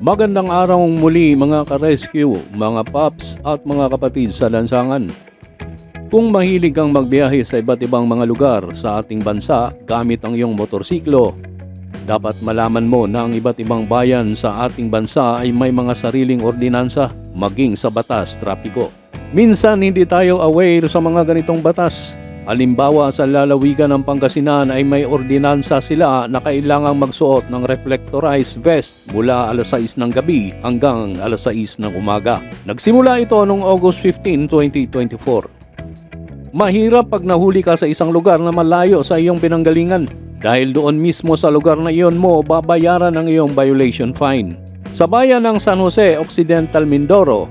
Magandang araw muli mga ka-rescue, mga paps at mga kapatid sa lansangan. Kung mahilig kang magbiyahe sa iba't ibang mga lugar sa ating bansa gamit ang iyong motorsiklo, dapat malaman mo na ang iba't ibang bayan sa ating bansa ay may mga sariling ordinansa maging sa batas trapiko. Minsan hindi tayo aware sa mga ganitong batas. Halimbawa sa lalawigan ng Pangasinan ay may ordinansa sila na kailangang magsuot ng reflectorized vest mula alas 6 ng gabi hanggang alas 6 ng umaga. Nagsimula ito noong August 15, 2024. Mahirap pag nahuli ka sa isang lugar na malayo sa iyong pinanggalingan dahil doon mismo sa lugar na iyon mo babayaran ang iyong violation fine. Sa bayan ng San Jose, Occidental Mindoro,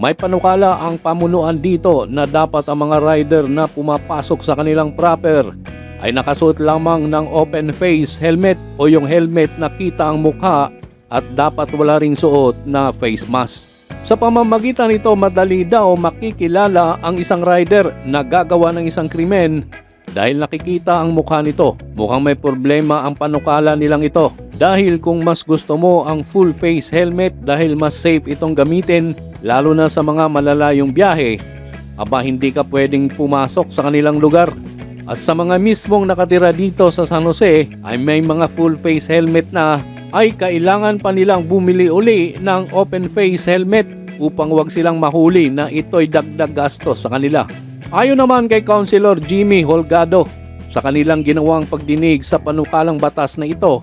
may panukala ang pamunuan dito na dapat ang mga rider na pumapasok sa kanilang proper ay nakasuot lamang ng open face helmet o yung helmet na kita ang mukha at dapat wala ring suot na face mask. Sa pamamagitan nito madali daw makikilala ang isang rider na gagawa ng isang krimen dahil nakikita ang mukha nito. Mukhang may problema ang panukala nilang ito. Dahil kung mas gusto mo ang full face helmet dahil mas safe itong gamitin lalo na sa mga malalayong biyahe, aba hindi ka pwedeng pumasok sa kanilang lugar. At sa mga mismong nakatira dito sa San Jose ay may mga full face helmet na ay kailangan pa nilang bumili uli ng open face helmet upang wag silang mahuli na ito'y dagdag gastos sa kanila. Ayon naman kay Councilor Jimmy Holgado sa kanilang ginawang pagdinig sa panukalang batas na ito,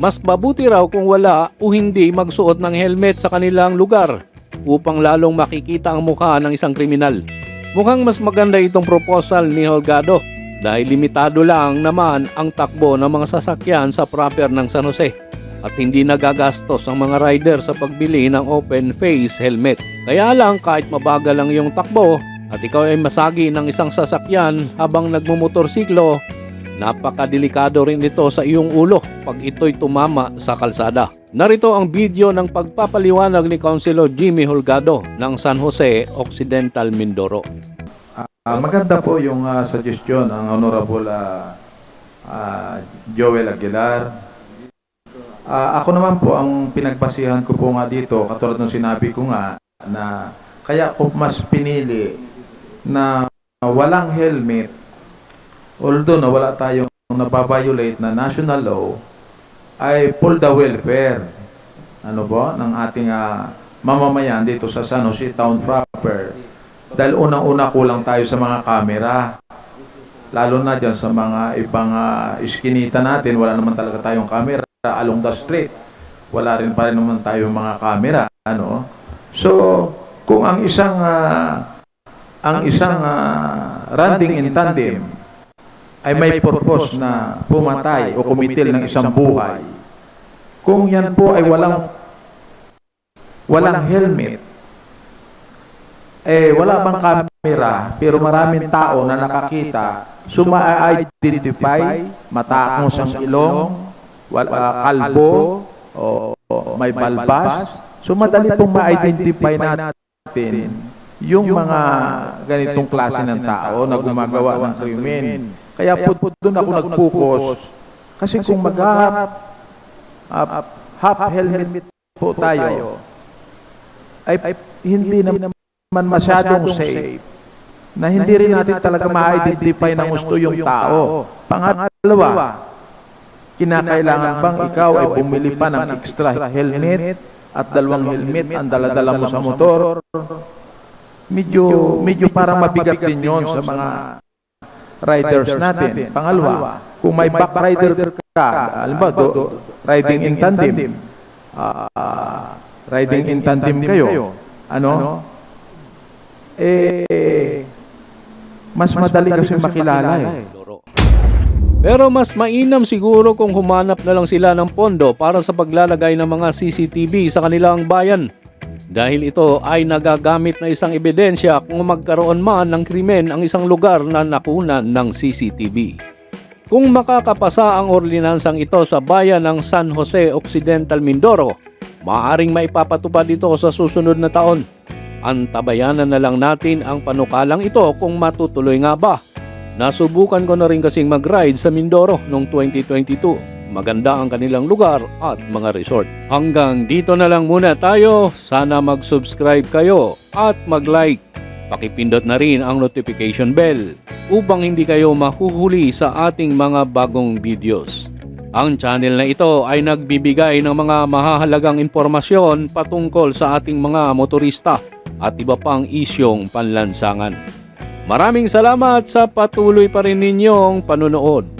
mas mabuti raw kung wala o hindi magsuot ng helmet sa kanilang lugar upang lalong makikita ang mukha ng isang kriminal. Mukhang mas maganda itong proposal ni Holgado dahil limitado lang naman ang takbo ng mga sasakyan sa proper ng San Jose at hindi nagagastos ang mga rider sa pagbili ng open face helmet. Kaya lang kahit mabagal ang iyong takbo at ikaw ay masagi ng isang sasakyan habang nagmumotorsiklo, napakadelikado rin ito sa iyong ulo pag ito'y tumama sa kalsada. Narito ang video ng pagpapaliwanag ni Councilor Jimmy Holgado ng San Jose, Occidental, Mindoro. Ah, maganda po yung ah, suggestion ng Honorable ah, ah, Joel Aguilar. Ah, ako naman po ang pinagbasihan ko po nga dito, katulad ng sinabi ko nga, na kaya ko mas pinili na walang helmet, although na wala tayong nababiolate na national law, ay for the welfare ano po, ng ating ah, mamamayan dito sa San Jose Town proper. Dahil unang-una kulang tayo sa mga kamera. Lalo na dyan sa mga ibang uh, iskinita natin, wala naman talaga tayong kamera. Along the street, wala rin pa rin naman tayong mga kamera. Ano? So, kung ang isang ah, ang isang ah, running in tandem ay may purpose na pumatay o kumitil ng isang buhay, kung yan po ay walang walang helmet, eh wala bang camera pero maraming tao na nakakita suma-identify matangos ang ilong wala kalbo o o may balbas. So madali pong ma-identify natin yung mga ganitong klase ng tao na gumagawa ng krimen kaya po, po doon ako nag-focus kasi kung mag half, half helmet po tayo. ay, ay hindi naman masyadong safe. na hindi rin natin talaga ma-identify na gusto yung tao. Pangalawa, kinakailangan bang ikaw ay bumili pa ng extra helmet at dalawang helmet ang daladala mo sa motor? Medyo, medyo parang mabigat din yon sa mga riders natin. Pangalawa, kung may back rider ka, alam ba, do, riding in tandem, ah, riding in tandem kayo, ano? Eh, mas madali kasi makilala eh. Mindoro. Pero mas mainam siguro kung humanap na lang sila ng pondo para sa paglalagay ng mga CCTV sa kanilang bayan. Dahil ito ay nagagamit na isang ebidensya kung magkaroon man ng krimen ang isang lugar na nakunan ng CCTV. Kung makakapasa ang ordinansang ito sa bayan ng San Jose Occidental Mindoro, maaring maipapatupad ito sa susunod na taon. Antabayanan na lang natin ang panukalang ito kung matutuloy nga ba. Nasubukan ko na rin kasing mag-ride sa Mindoro noong 2022. Maganda ang kanilang lugar at mga resort. Hanggang dito na lang muna tayo. Sana mag-subscribe kayo at mag-like. Pakipindot na rin ang notification bell upang hindi kayo mahuhuli sa ating mga bagong videos. Ang channel na ito ay nagbibigay ng mga mahahalagang impormasyon patungkol sa ating mga motorista at iba pang isyong panlansangan. Maraming salamat sa patuloy pa rin ninyong panunood.